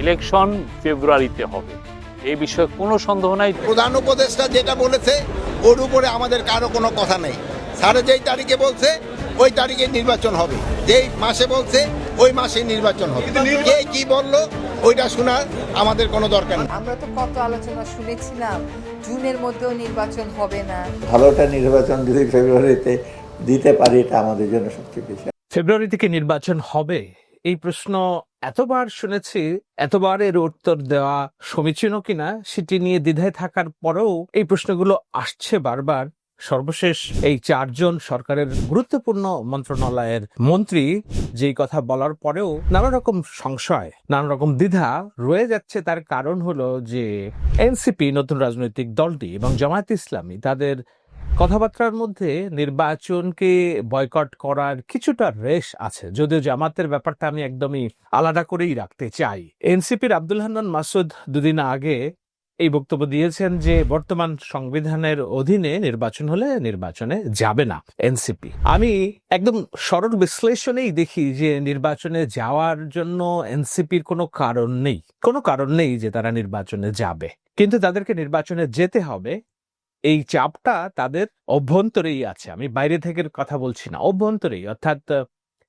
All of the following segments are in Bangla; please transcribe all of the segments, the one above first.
ইলেকশন ফেব্রুয়ারিতে হবে। এই বিষয়ে কোনো সন্দেহ নাই। প্রধান উপদেষ্টা যেটা বলেছে ওর উপরে আমাদের কারও কোনো কথা নেই। সাড়ে যেই তারিখে বলছে ওই তারিখে নির্বাচন হবে। যেই মাসে বলছে ওই মাসে নির্বাচন হবে। কে কি বলল ওইটা শোনার আমাদের কোনো দরকার নেই। আমরা তো কত আলোচনা শুনেছিলাম জুনের মধ্যেও নির্বাচন হবে না। ভালোটা নির্বাচন যদি ফেব্রুয়ারিতে দিতে পারি এটা আমাদের জন্য সবচেয়ে বেশি। ফেব্রুয়ারি থেকে নির্বাচন হবে এই প্রশ্ন এতবার শুনেছি এতবার এর উত্তর দেওয়া সমীচীন কিনা সেটি নিয়ে দ্বিধায় থাকার পরেও এই প্রশ্নগুলো আসছে বারবার। সর্বশেষ এই চারজন সরকারের গুরুত্বপূর্ণ মন্ত্রণালয়ের মন্ত্রী যেই কথা বলার পরেও নানা রকম সংশয় নানা রকম দ্বিধা রয়ে যাচ্ছে। তার কারণ হলো যে এনসিপি, নতুন রাজনৈতিক দলটি এবং জামায়াত ইসলামী, তাদের কথাবার্তার মধ্যে নির্বাচনকে বয়কট করার কিছুটা রেশ আছে, যদিও জামাতের ব্যাপারটা আমি একদমই আলাদা করেই রাখতে চাই। এনসিপির আব্দুল হান্নান মাসুদ দুদিন আগে এই বক্তব্য দিয়েছেন যে, বর্তমান সংবিধানের অধীনে নির্বাচন হলে নির্বাচনে যাবে না এনসিপি। আমি একদম সরল বিশ্লেষণেই দেখি যে, নির্বাচনে যাওয়ার জন্য এনসিপির কোনো কারণ নেই। কোনো কারণ নেই যে তারা নির্বাচনে যাবে। কিন্তু তাদেরকে নির্বাচনে যেতে হবে এই চাপটা তাদের অভ্যন্তরেই আছে। আমি বাইরে থেকে কথা বলছি না, অভ্যন্তরেই। অর্থাৎ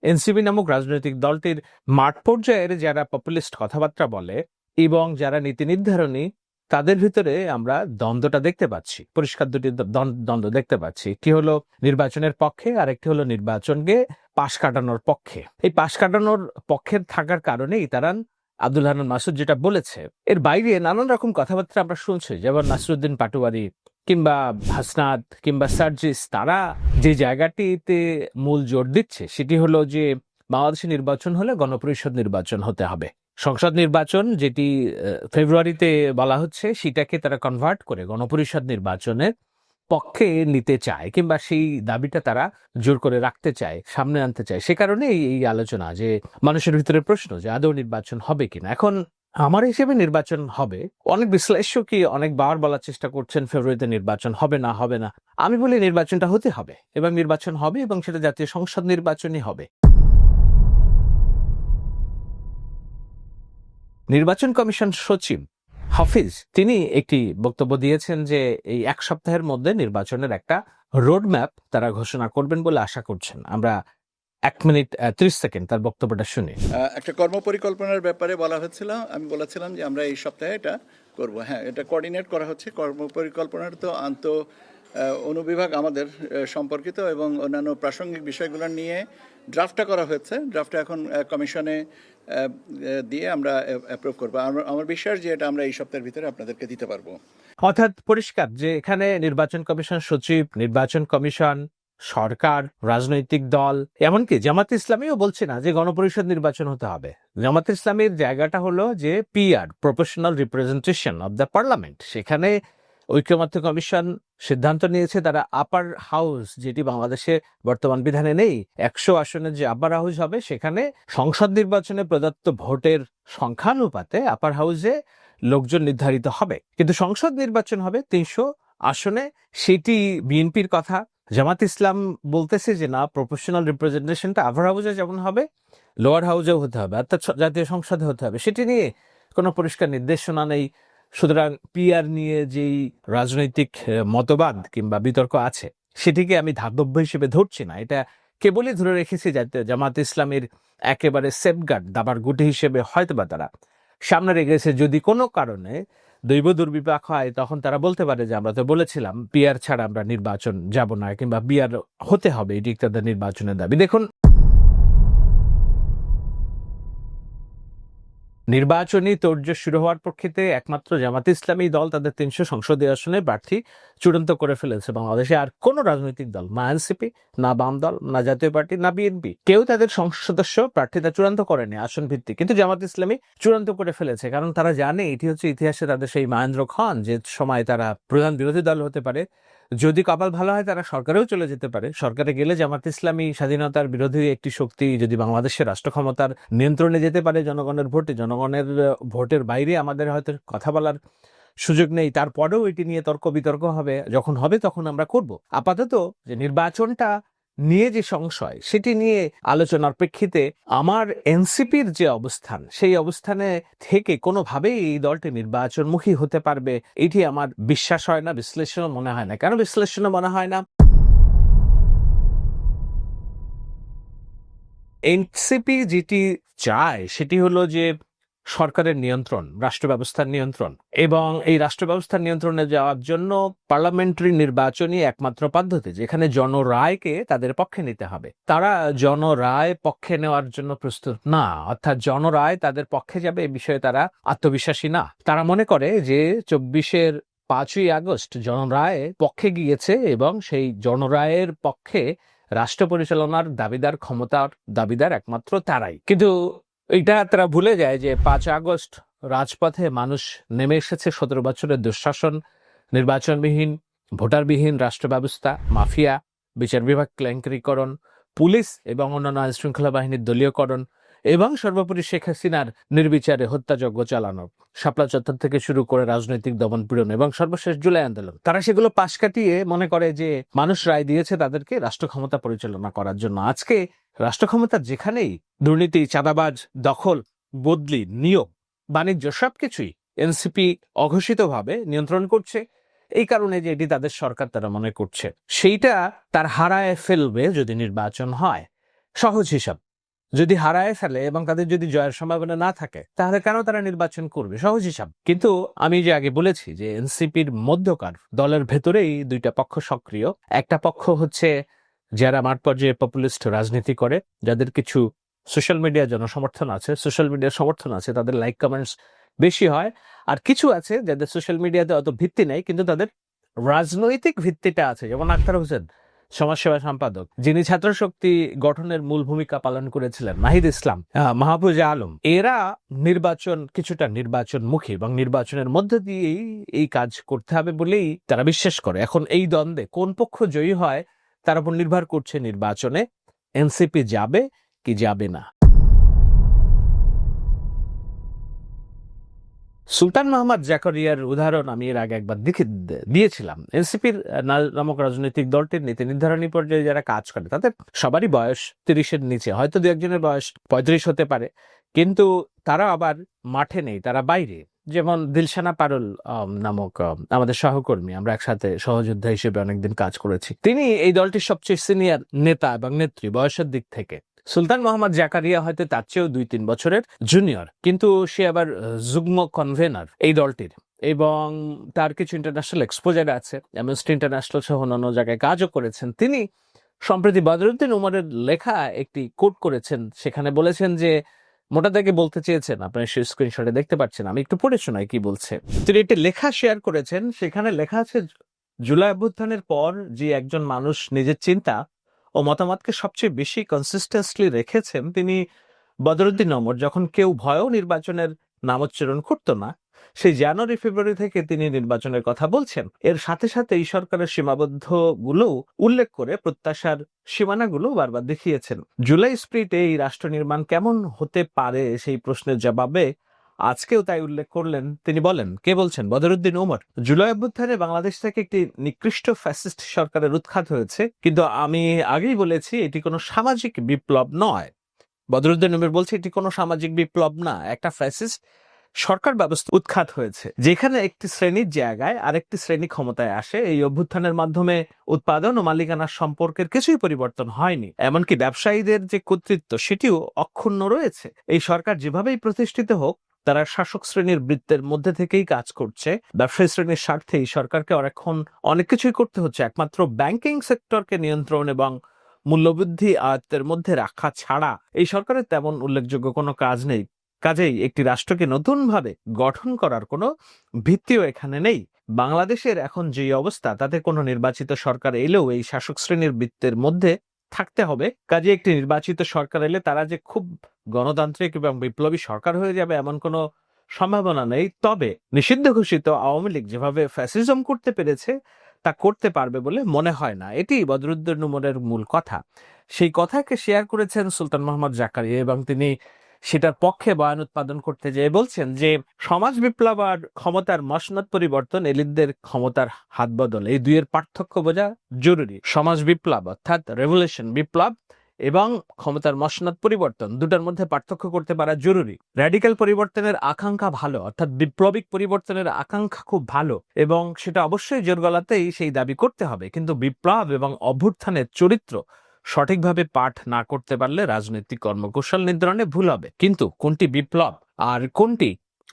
এনসিপি নামক রাজনৈতিক দলটির মাঠ পর্যায়ের যারা পপুলিস্ট কথাবার্তা বলে এবং যারা নীতি নির্ধারণী, তাদের ভিতরে আমরা দ্বন্দ্বটা দেখতে পাচ্ছি। পরিষ্কার দুটি দ্বন্দ্ব দেখতে পাচ্ছি। একটি হলো নির্বাচনের পক্ষে, আর একটি হলো নির্বাচনকে পাশ কাটানোর পক্ষে। এই পাশ কাটানোর পক্ষের থাকার কারণেই তারা আব্দুল হান্নান মাসুদ যেটা বলেছে, এর বাইরে নানান রকম কথাবার্তা আমরা শুনছি, যেমন নাসরুদ্দিন পাটুয়ারি কিংবা হাসনাত কিংবা সার্জিস, তারা যে জায়গাটিতে মূল জোর দিচ্ছে সেটি হলো যে বাংলাদেশে নির্বাচন হলে গণপরিষদ নির্বাচন হতে হবে। সংসদ নির্বাচন যেটি ফেব্রুয়ারিতে বলা হচ্ছে সেটাকে তারা কনভার্ট করে গণপরিষদ নির্বাচনের পক্ষে নিতে চায় কিংবা সেই দাবিটা তারা জোর করে রাখতে চায়, সামনে আনতে চায়, সে কারণেই এই আলোচনা যে মানুষের ভিতরে প্রশ্ন যে আদৌ নির্বাচন হবে কিনা। এখন আমার হিসেবে নির্বাচন হবে। অনেক বিশ্লেষকই অনেকবার বলার চেষ্টা করছেন ফেব্রুয়ারিতে নির্বাচন হবে না হবে না। আমি বলি নির্বাচনটা হতে হবে এবং নির্বাচন হবে এবং সেটা জাতীয় সংসদ নির্বাচনই হবে। নির্বাচন কমিশন সচিব হাফিজ, তিনি একটি বক্তব্য দিয়েছেন যে এই এক সপ্তাহের মধ্যে নির্বাচনের একটা রোড ম্যাপ তারা ঘোষণা করবেন বলে আশা করছেন। আমরা এক মিনিট ত্রিশ সেকেন্ড তার বক্তব্যটা শুনি। একটা কর্মপরিকল্পনার ব্যাপারে বলা হচ্ছিল, আমি বলেছিলাম যে আমরা এই সপ্তাহে এটা করব। হ্যাঁ এটা কোঅর্ডিনেট করা হচ্ছে। কর্মপরিকল্পনার তো আন্ত অনুবিভাগ আমাদের সম্পর্কিত এবং অন্যান্য প্রাসঙ্গিক বিষয়গুলো নিয়ে ড্রাফটটা করা হয়েছে। ড্রাফটটা এখন কমিশনে দিয়ে আমরা অ্যাপ্রুভ করব। আমার বিশ্বাস যে এটা আমরা এই সপ্তাহের ভিতরে আপনাদেরকে দিতে পারব। অর্থাৎ পরিষ্কার যে এখানে নির্বাচন কমিশন সচিব, নির্বাচন কমিশন, সরকার, রাজনৈতিক দল, এমনকি জামাত ইসলামীও বলছে না যে গণপরিষদ নির্বাচন হতে হবে। জামাত ইসলামের জায়গাটা হলো যে PR professional representation of the parliament সেখানে ঐক্যমত্য কমিশন সিদ্ধান্ত নিয়েছে তারা আপার হাউস যেটি বাংলাদেশে বর্তমান বিধানে নেই, একশো আসনের যে আপার হাউস হবে, সেখানে সংসদ নির্বাচনে প্রদত্ত ভোটের সংখ্যানুপাতে আপার হাউসে লোকজন নির্ধারিত হবে। কিন্তু সংসদ নির্বাচন হবে তিনশো আসনে, সেটি বিএনপির কথা। জামাত ইসলাম বলতেছে যে, না প্রফেশনাল রিপ্রেজেন্টেশনটা আপার হাউসে যেমন হবে লোয়ার হাউসেও হতে হবে, অর্থাৎ জাতীয় সংসদে হতে হবে। সেটি নিয়ে কোনো পরিষ্কার নির্দেশনা নেই। সুতরাং পিআর নিয়ে যেই রাজনৈতিক মতবাদ কিংবা বিতর্ক আছে, সেটিকে আমি ধাতব্য হিসেবে ধরছি না। এটা কেবলই ধরে রেখেছি যাতে জামাত ইসলামের একেবারে সেফগার্ড দাবার গুটি হিসেবে হয়তো বা তারা সামনে রেখেছে যদি কোনো কারণে দৈব দুর্বিপাক হয়, তখন তারা বলতে পারে যে, আমরা তো বলেছিলাম, পিয়ার ছাড়া আমরা নির্বাচন যাব না কিংবা বিআর হতে হবে, এটি তাদের নির্বাচনের দাবি। দেখুন নির্বাচনী তোড়জোড় শুরু হওয়ার প্রেক্ষিতে একমাত্র জামাত ইসলামী দল তাদের তিনশো সংসদীয় আসনে প্রার্থী চূড়ান্ত করে ফেলেছে বাংলাদেশে। আর কোন রাজনৈতিক দল, না এনসিপি, না বাম দল, না জাতীয় পার্টি, না বিএনপি, কেউ তাদের সদস্য প্রার্থীতা চূড়ান্ত করেনি আসন ভিত্তিক কিন্তু জামাত ইসলামী চূড়ান্ত করে ফেলেছে, কারণ তারা জানে এটি হচ্ছে ইতিহাসে তাদের সেই মহেন্দ্র খান, যে সময় তারা প্রধান বিরোধী দল হতে পারে যদি কপাল ভালো হয়, তারা সরকারেও চলে যেতে পারে। সরকারে গেলে জামাত ইসলামী স্বাধীনতার বিরোধী একটি শক্তি যদি বাংলাদেশের রাষ্ট্র ক্ষমতার নিয়ন্ত্রণে যেতে পারে জনগণের ভোটে, জনগণের ভোটের বাইরে আমাদের হয়তো কথা বলার সুযোগ নেই। তারপরেও এটি নিয়ে তর্ক বিতর্ক হবে। যখন হবে তখন আমরা করব। আপাতত যে নির্বাচনটা নিয়ে যে সংশয়, সেটি নিয়ে আলোচনার প্রেক্ষিতে আমার এনসিপির যে অবস্থান, সেই অবস্থানে থেকে কোনোভাবেই এই দলটি নির্বাচনমুখী হতে পারবে, এটি আমার বিশ্বাস হয় না, বিশ্লেষণও মনে হয় না। কেন বিশ্লেষণও মনে হয় না? এনসিপি যেটি চায়, সেটি হলো যে সরকারের নিয়ন্ত্রণ রাষ্ট্র ব্যবস্থার নিয়ন্ত্রণ এবং এই রাষ্ট্র ব্যবস্থার নিয়ন্ত্রণে যাওয়ার জন্য পার্লামেন্টারি নির্বাচনই একমাত্র পদ্ধতি, যেখানে জনরায়কে তাদের পক্ষে নিতে হবে। তারা জনরায় পক্ষে নেওয়ার জন্য প্রস্তুত না, অর্থাৎ জনরায় তাদের পক্ষে যাবে এ বিষয়ে তারা আত্মবিশ্বাসী না। তারা মনে করে যে চব্বিশের পাঁচই আগস্ট জনরায় পক্ষে গিয়েছে এবং সেই জনরায়ের পক্ষে রাষ্ট্র পরিচালনার দাবিদার, ক্ষমতার দাবিদার একমাত্র তারাই। কিন্তু এটা তারা ভুলে যায় যে পাঁচ আগস্ট রাজপথে মানুষ নেমে এসেছে সতেরো বছরের দুঃশাসন, নির্বাচনবিহীন, ভোটারবিহীন রাষ্ট্র ব্যবস্থা মাফিয়া, বিচার বিভাগ কেলেঙ্কারিকরণ পুলিশ এবং অন্যান্য আইন শৃঙ্খলা বাহিনীর দলীয়করণ এবং সর্বোপরি শেখ হাসিনার নির্বিচারে হত্যাযজ্ঞ চালানো। শাপলা চত্বর থেকে শুরু করে রাজনৈতিক দমন পীড়ন এবং সর্বশেষ জুলাই আন্দোলন। তারা সেগুলো পাশ কাটিয়ে মনে করে যে মানুষ রায় দিয়েছে তাদেরকে রাষ্ট্র ক্ষমতা পরিচালনা করার জন্য। আজকে রাষ্ট্র ক্ষমতার যেখানেই, দুর্নীতি, চাঁদাবাজ, দখল, বদলি, নিয়োগ, বাণিজ্য সবকিছুই এনসিপি অঘোষিতভাবে নিয়ন্ত্রণ করছে। এই কারণে যে এটি তাদের সরকার তারা মনে করছে। সেইটা তার হারায় ফেলবে যদি নির্বাচন হয়। সহজ হিসাব। যদি হারায় ফেলে এবং তাদের যদি জয়ের সম্ভাবনা না থাকে, তাহলে কেন তারা নির্বাচন করবে? সহজ হিসাব। কিন্তু আমি যে আগে বলেছি যে এনসিপির মধ্যকার দলের ভেতরেই দুইটা পক্ষ সক্রিয়। একটা পক্ষ হচ্ছে যারা মাঠ পর্যায়ে পপুলিস্ট রাজনীতি করে, যাদের কিছু সোশ্যাল মিডিয়া জনসমর্থন আছে, সোশ্যাল মিডিয়ার সমর্থন আছে, তাদের লাইক কমেন্টস বেশি হয়। আর কিছু আছে যাদের সোশ্যাল মিডিয়াতে অত ভিত্তি নেই, কিন্তু তাদের রাজনৈতিক ভিত্তিটা আছে। যেমন আক্তার হোসেন সমাজসেবা সম্পাদক, যিনি ছাত্র শক্তি গঠনের মূল ভূমিকা পালন করেছিলেন নাহিদ ইসলাম মাহফুজা আলম, এরা নির্বাচন, কিছুটা নির্বাচন মুখী এবং নির্বাচনের মধ্যে দিয়েই এই কাজ করতে হবে বলেই তারা বিশ্বাস করে। এখন এই দ্বন্দ্বে কোন পক্ষ জয়ী হয়, তার উপর নির্ভর করছে নির্বাচনে, এনসিপি যাবে কি যাবে না। সুলতান মোহাম্মদ জাকরিয়ার উদাহরণ আমি এর আগে একবার দেখে দিয়েছিলাম। এনসিপির নামক রাজনৈতিক দলটির নীতি নির্ধারণী পর্যায়ে যারা কাজ করে, তাদের সবারই বয়স তিরিশের নিচে। হয়তো দু একজনের বয়স পঁয়ত্রিশ হতে পারে। কিন্তু তারা আবার মাঠে নেই, তারা বাইরে। যেমন দিলশানা পারুল নামক আমাদের সহকর্মী, আমরা একসাথে সহযোদ্ধা হিসেবে অনেকদিন কাজ করেছি। তিনি এই দলটির সবচেয়ে সিনিয়র নেতা এবং নেত্রী বয়সের দিক থেকে। সুলতান মোহাম্মদ জাকারিয়া হয়তো তার চেয়েও দুই তিন বছরের জুনিয়র কিন্তু সে আবার যুগ্ম কনভেনার এই দলটির। এবং তার কিছু ইন্টারন্যাশনাল এক্সপোজার আছে। অ্যামনেস্টি ইন্টারন্যাশনাল সহ অন্যান্য জায়গায় কাজও করেছেন। তিনি সম্প্রতি বদরুদ্দিন উমরের লেখা একটি কোট করেছেন। সেখানে বলেছেন যে, মোটা দাগে বলতে চেয়েছেন। আপনার সেই স্ক্রিনশটে দেখতে পাচ্ছেন। আমি একটু পড়ে শোনাই কি বলছে। তিনি একটি লেখা শেয়ার করেছেন। সেখানে লেখা আছে, জুলাই অভ্যুত্থানের পর যে একজন মানুষ নিজের চিন্তা ও মতামতকে সবচেয়ে বেশি কনসিস্টেন্সলি রেখেছেন তিনি বদরুদ্দিন অমর যখন কেউ ভয়ও নির্বাচনের নাম নামোচ্চারণ করতো না, সেই জানুয়ারি, ফেব্রুয়ারি থেকে তিনি নির্বাচনের কথা বলছেন। এর সাথে সাথে এই সরকারের সীমাবদ্ধগুলো উল্লেখ করে প্রত্যাশার সীমানাগুলো বারবার দেখিয়েছেন। জুলাই স্প্রিটে এই রাষ্ট্র নির্মাণ কেমন হতে পারে সেই প্রশ্নের জবাবে আজকেও তাই উল্লেখ করলেন, তিনি বলেন, কে বলছেন? বদরুদ্দিন ওমর। জুলাই অভ্যুত্থানে বাংলাদেশ থেকে একটি নিকৃষ্ট ফ্যাসিস্ট সরকারের উৎখাত হয়েছে। কিন্তু আমি আগেই বলেছি, এটি কোনো সামাজিক বিপ্লব নয়। বদরুদ্দিন ওমর বলছে, এটি কোনো সামাজিক বিপ্লব না। একটা ফ্যাসিস্ট সরকার ব্যবস্থা উৎখাত হয়েছে। যেখানে একটি শ্রেণির জায়গায় আরেকটি শ্রেণি ক্ষমতায় আসে, এই অভ্যুত্থানের মাধ্যমে উৎপাদন ও মালিকানার সম্পর্কের কিছুই পরিবর্তন হয়নি। এমনকি ব্যবসায়ীদের যে কর্তৃত্ব, সেটিও অক্ষুণ্ণ রয়েছে। এই সরকার যেভাবেই প্রতিষ্ঠিত হোক তারা শাসক শ্রেণির বৃত্তের মধ্যে থেকেই কাজ করছে। ব্যবসায়ী শ্রেণির স্বার্থে এই সরকারকে এখন অনেক কিছুই করতে হচ্ছে। একমাত্র ব্যাংকিং সেক্টরকে নিয়ন্ত্রণ এবং মূল্যবৃদ্ধি আয়ত্তের মধ্যে রাখা ছাড়া এই সরকারের তেমন উল্লেখযোগ্য কোনো কাজ নেই। কাজেই একটি রাষ্ট্রকে নতুনভাবে গঠন করার কোনো ভিত্তিও এখানে নেই। বাংলাদেশের এখন যে অবস্থা, তাতে কোনো নির্বাচিত সরকার এলেও এই শাসক শ্রেণির বৃত্তের মধ্যে থাকতে হবে। কাজে একটি নির্বাচিত সরকার এলে তারা যে খুব গণতান্ত্রিক এবং বিপ্লবী সরকার হয়ে যাবে এমন কোনো সম্ভাবনা নেই। তবে নিষিদ্ধ ঘোষিত আওয়ামী লীগ যেভাবে ফ্যাসিজম করতে পেরেছে, তা করতে পারবে বলে মনে হয় না। এটি বদরুদ্দিন নুমরের মূল কথা। সেই কথাকে শেয়ার করেছেন সুলতান মোহাম্মদ জাকারিয়া এবং তিনি সেটার পক্ষে বয়ান উৎপাদন করতে যেয়ে বলছেন যে, সমাজ বিপ্লব আর ক্ষমতার মসনদ পরিবর্তন এলিটদের ক্ষমতার হাত বদল। এই দুইয়ের পার্থক্য বোঝা জরুরি। সমাজ বিপ্লব, অর্থাৎ রেভলিউশন বিপ্লব এবং ক্ষমতার মসনদ পরিবর্তন দুটার মধ্যে পার্থক্য করতে পারা জরুরি। র্যাডিক্যাল পরিবর্তনের আকাঙ্ক্ষা ভালো, অর্থাৎ বিপ্লবিক পরিবর্তনের আকাঙ্ক্ষা খুব ভালো এবং সেটা অবশ্যই জোর গলাতেই সেই দাবি করতে হবে। কিন্তু বিপ্লব এবং অভ্যুত্থানের চরিত্র সঠিকভাবে পাঠ না করতে পারলে রাজনৈতিক কর্মকৌশল নির্ধারণে ভুল হবে। কিন্তু কোনটি বিপ্লব আর কোনটি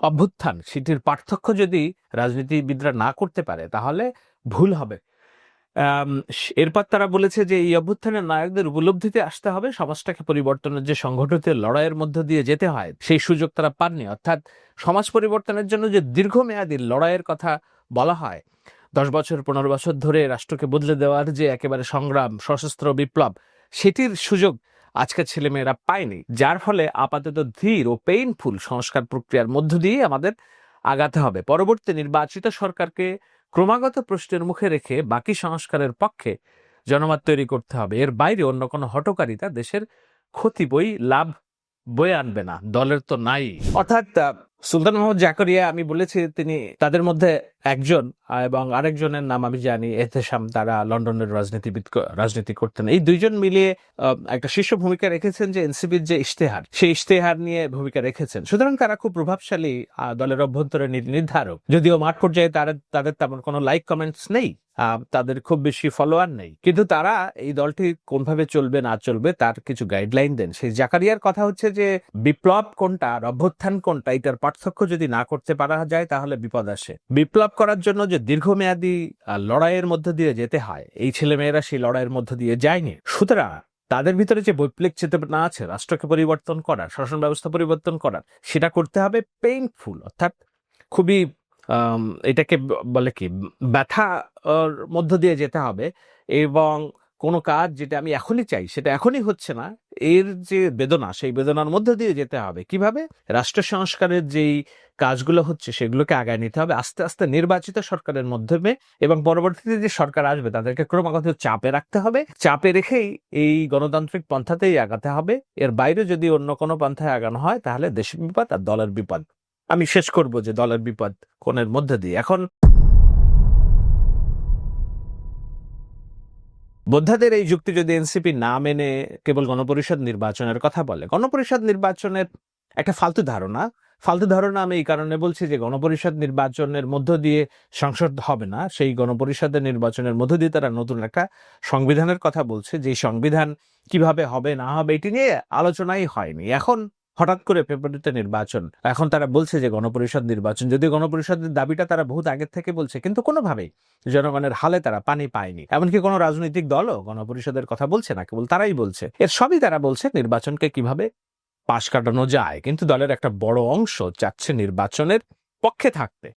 অভ্যুত্থান সেটির পার্থক্য যদি রাজনীতিবিদরা না করতে পারে, তাহলে ভুল হবে। এরপর তারা বলেছে যে এই অভ্যুত্থানের নায়কদের উপলব্ধিতে আসতে হবে, সমাজটাকে পরিবর্তনের যে সংগঠিত লড়াইয়ের মধ্য দিয়ে যেতে হয়, সেই সুযোগ তারা পাননি। অর্থাৎ সমাজ পরিবর্তনের জন্য যে দীর্ঘমেয়াদী লড়াইয়ের কথা বলা হয় দশ বছর, পনেরো বছর ধরে রাষ্ট্রকে বদলে দেওয়ার যে একেবারে সংগ্রাম, সশস্ত্র বিপ্লব, সেটির সুযোগ আজকের ছেলেমেয়েরা পায়নি। যার ফলে আপাতত ধীর ও পেইনফুল সংস্কার প্রক্রিয়ার মধ্য দিয়ে আমাদের আগাতে হবে। পরবর্তী নির্বাচিত সরকারকে ক্রমাগত প্রশ্নের মুখে রেখে বাকি সংস্কারের পক্ষে জনমত তৈরি করতে হবে। এর বাইরে অন্য কোনো হটকারিতা দেশের ক্ষতি বই, লাভ বয়ে আনবে না। দলের তো নাই। অর্থাৎ সুলতান মোহাম্মদ জাকরিয়া, আমি বলেছি, তিনি তাদের মধ্যে একজন, এবং আরেকজনের নাম আমি জানি এহতেশাম তারা লন্ডনের রাজনীতিবিদ রাজনীতি করতেন। এই দুইজন মিলিয়ে একটা শীর্ষ ভূমিকা রেখেছেন যে এনসিপির যে ইশতেহার, সেই ইশতেহার নিয়ে ভূমিকা রেখেছেন। সুতরাং তারা খুব প্রভাবশালী দলের অভ্যন্তরে নির্ধারক। যদিও মাঠ পর্যায়ে তারা, তাদের তেমন কোনো লাইক কমেন্টস নেই। তাদের খুব বেশি ফলোয়ার নেই। কিন্তু তারা এই দলটি কোনভাবে চলবে, না চলবে, তার কিছু গাইডলাইন দেন। সেই জাকারিয়ার কথা হচ্ছে যে, বিপ্লব কোনটা, আর অভ্যুত্থান কোনটা, এটার পার্থক্য যদি না করতে পারা যায়, তাহলে বিপদ আসে। বিপ্লব করার জন্য যে দীর্ঘমেয়াদী লড়াইয়ের মধ্য দিয়ে যেতে হয়, এই ছেলেমেয়েরা সেই লড়াইয়ের মধ্য দিয়ে যায়নি। সুতরাং তাদের ভিতরে যে বৈপ্লবিক চেতনা আছে, রাষ্ট্রকে পরিবর্তন করার শাসন ব্যবস্থা পরিবর্তন করার সেটা করতে হবে পেইনফুল অর্থাৎ খুবই এটাকে বলে কি, ব্যথা মধ্য দিয়ে যেতে হবে এবং কোনো কাজ যেটা আমি এখনই চাই, সেটা এখনই হচ্ছে না, এর যে বেদনা, সেই বেদনার মধ্য দিয়ে যেতে হবে। কীভাবে? রাষ্ট্র সংস্কারের যেই কাজগুলো হচ্ছে, সেগুলোকে আগায় নিতে হবে। আস্তে আস্তে নির্বাচিত সরকারের মাধ্যমে এবং পরবর্তীতে যে সরকার আসবে, তাদেরকে ক্রমাগত চাপে রাখতে হবে। চাপে রেখেই এই গণতান্ত্রিক পন্থাতেই আগাতে হবে। এর বাইরে যদি অন্য কোনো পন্থায় আগানো হয়, তাহলে দেশের বিপদ আর দলের বিপদ। আমি শেষ করব যে দলের বিপদ। কোণের মধ্যে দিয়ে। এখন বোদ্ধাদের এই যুক্তি যদি এনসিপি না মেনে কেবল গণপরিষদ নির্বাচনের কথা বলে, গণপরিষদ নির্বাচনের একটা ফালতু ধারণা। ফালতু ধারণা আমি এই কারণে বলছি যে গণপরিষদ নির্বাচনের মধ্য দিয়ে সংসদ হবে না, সেই গণপরিষদের নির্বাচনের মধ্য দিয়ে তারা নতুন একটা সংবিধানের কথা বলছে। যে সংবিধান কীভাবে হবে না হবে এটি নিয়ে আলোচনাই হয়নি। এখন হঠাৎ করে ফেব্রুয়ারিতে নির্বাচন। এখন তারা বলছে যে গণপরিষদ নির্বাচন। যদিও গণপরিষদের দাবিটা তারা বহুত আগের থেকে বলছে, কিন্তু কোনোভাবেই জনগণের হালে তারা পানি পায়নি। এমনকি কোনো রাজনৈতিক দলও গণপরিষদের কথা বলছে না, কেবল তারাই বলছে। এর সবই তারা বলছে নির্বাচনকে কীভাবে পাশ কাটানো যায়, কিন্তু দলের একটা বড় অংশ চাচ্ছে নির্বাচনের পক্ষে থাকতে।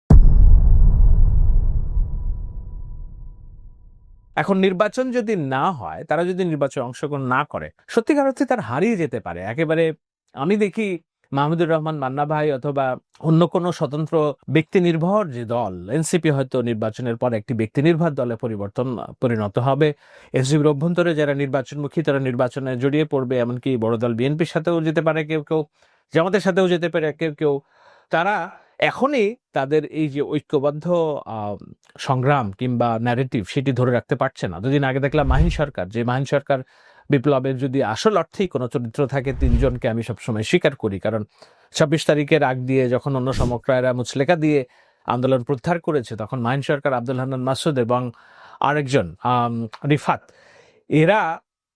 এখন নির্বাচন যদি না হয়, তারা যদি নির্বাচনে অংশগ্রহণ না করে, সত্যিকার অর্থে তার হারিয়ে যেতে পারে। একেবারে আমি দেখি মাহমুদুর রহমান মান্না ভাই অথবা অন্য কোনো স্বতন্ত্র ব্যক্তি নির্ভর যে দল, এনসিপি হয়তো নির্বাচনের পর একটি ব্যক্তি নির্ভর দলে পরিবর্তন, পরিণত হবে। এসডিবির অভ্যন্তরে যারা নির্বাচনমুখী, তারা নির্বাচনে জড়িয়ে পড়বে, এমনকি বড় দল বিএনপির সাথেও যেতে পারে কেউ কেউ, জামাতের সাথেও যেতে পারে কেউ কেউ। তারা এখনই তাদের এই যে ঐক্যবদ্ধ সংগ্রাম কিংবা ন্যারেটিভ সেটি ধরে রাখতে পারছে না। দুদিন আগে দেখলাম মাহিন সরকার, যে মাহিন সরকার বিপ্লবের যদি আসল অর্থেই কোনো চরিত্র থাকে, তিনজনকে আমি সবসময় স্বীকার করি। কারণ ছাব্বিশ তারিখের আগ দিয়ে যখন অন্য সমক্রায়রা মুচলেকা দিয়ে আন্দোলন প্রত্যাহার করেছে, তখন মাহিন সরকার, আব্দুল হান্নান মাসুদ এবং আরেকজন রিফাত, এরা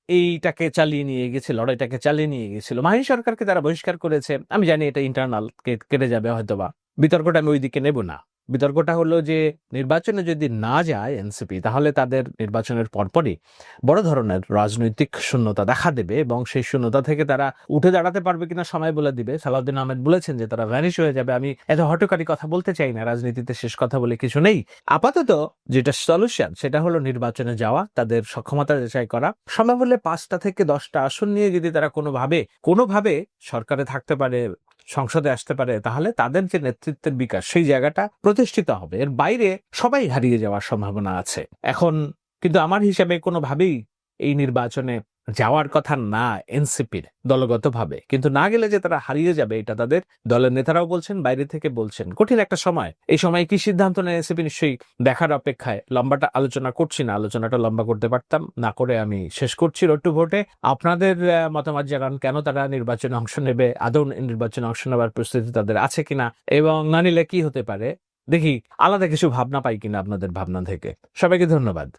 এইটাকে চালিয়ে নিয়ে গেছে, লড়াইটাকে চালিয়ে নিয়ে গেছিল। মাহিন সরকারকে তারা বহিষ্কার করেছে। আমি জানি এটা ইন্টারনাল কেটে যাবে হয়তোবা। বিতর্কটা আমি ওইদিকে নেব না। বিতর্কটা হলো যে, নির্বাচনে যদি না যায় এনসিপি, তাহলে তাদের নির্বাচনের পরপরই বড় ধরনের রাজনৈতিক শূন্যতা দেখা দেবে এবং সেই শূন্যতা থেকে তারা উঠে দাঁড়াতে পারবে কিনা সময় বলে দিবে। সালাউদ্দিন আহমেদ বলেছেন যে, তারা ভ্যানিশ হয়ে যাবে। আমি এত হটকারী কথা বলতে চাই না, রাজনীতিতে শেষ কথা বলে কিছু নেই। আপাতত যেটা সলিউশন সেটা হলো নির্বাচনে যাওয়া, তাদের সক্ষমতা যাচাই করা। সম্ভব হলে পাঁচটা থেকে দশটা আসন নিয়ে যদি তারা কোনোভাবে কোনোভাবে সরকারে থাকতে পারে সংসদে আসতে পারে, তাহলে তাদের যে নেতৃত্বের বিকাশ, সেই জায়গাটা প্রতিষ্ঠিত হবে। এর বাইরে সবাই হারিয়ে যাওয়ার সম্ভাবনা আছে। এখন কিন্তু আমার হিসাবে কোনোভাবেই এই নির্বাচনে যাওয়ার কথা না এনসিপির দলগতভাবে। কিন্তু না গেলে যে তারা হারিয়ে যাবে, এটা তাদের দলের নেতারাও বলছেন, বাইরে থেকে বলছেন। কঠিন একটা সময়। এই সময় কি সিদ্ধান্ত নেয় এনসিপি? নিশ্চয়ই দেখার অপেক্ষায়। লম্বাটা আলোচনা করছি না, আলোচনাটা লম্বা করতে পারতাম। না করে আমি শেষ করছি রট্টু ভোটে। আপনাদের মতামত জানান, কেন তারা নির্বাচনে অংশ নেবে? আদৌ নির্বাচনে অংশ নেওয়ার প্রস্তুতি তাদের আছে কিনা এবং না নিলে কি হতে পারে? দেখি, আলাদা কিছু ভাবনা পাই কিনা আপনাদের ভাবনা থেকে। সবাইকে ধন্যবাদ।